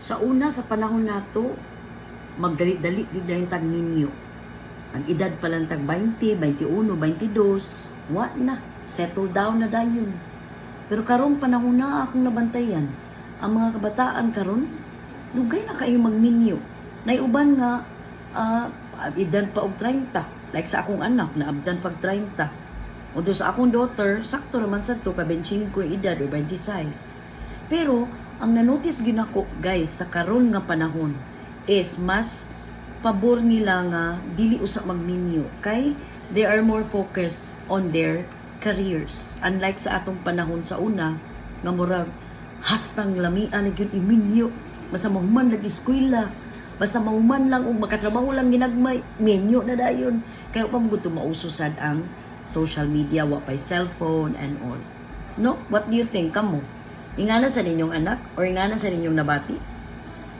Sa una, sa panahon nato, magdali-dali na yung tag ninyo. Ang edad pa lang tag 20, 21, 22, wa na, settle down na dayon. Pero karong panahon na akong nabantayan, ang mga kabataan karon, dugay na kayo magninyo. Naiuban nga, ah, edad pa og 30. Like sa akong anak, naabdan pag 30. O doon sa akong daughter, sakto naman sa to, ko yung edad o 26. Pero, ang nanotice ginako guys sa karon nga panahon is mas pabor nila nga dili usa magninyo kay they are more focused on their careers. Unlike sa atong panahon sa una nga murag hastang lamian na gyud iminyo. Basta mahuman lag eskwela. Basta mahuman lang og makatrabaho lang ginagmay menyo na dayon. Kay pa mo to maususad ang social media wa pay cellphone and all. No? What do you think kamo ingana sa ninyong anak or ingana sa ninyong nabati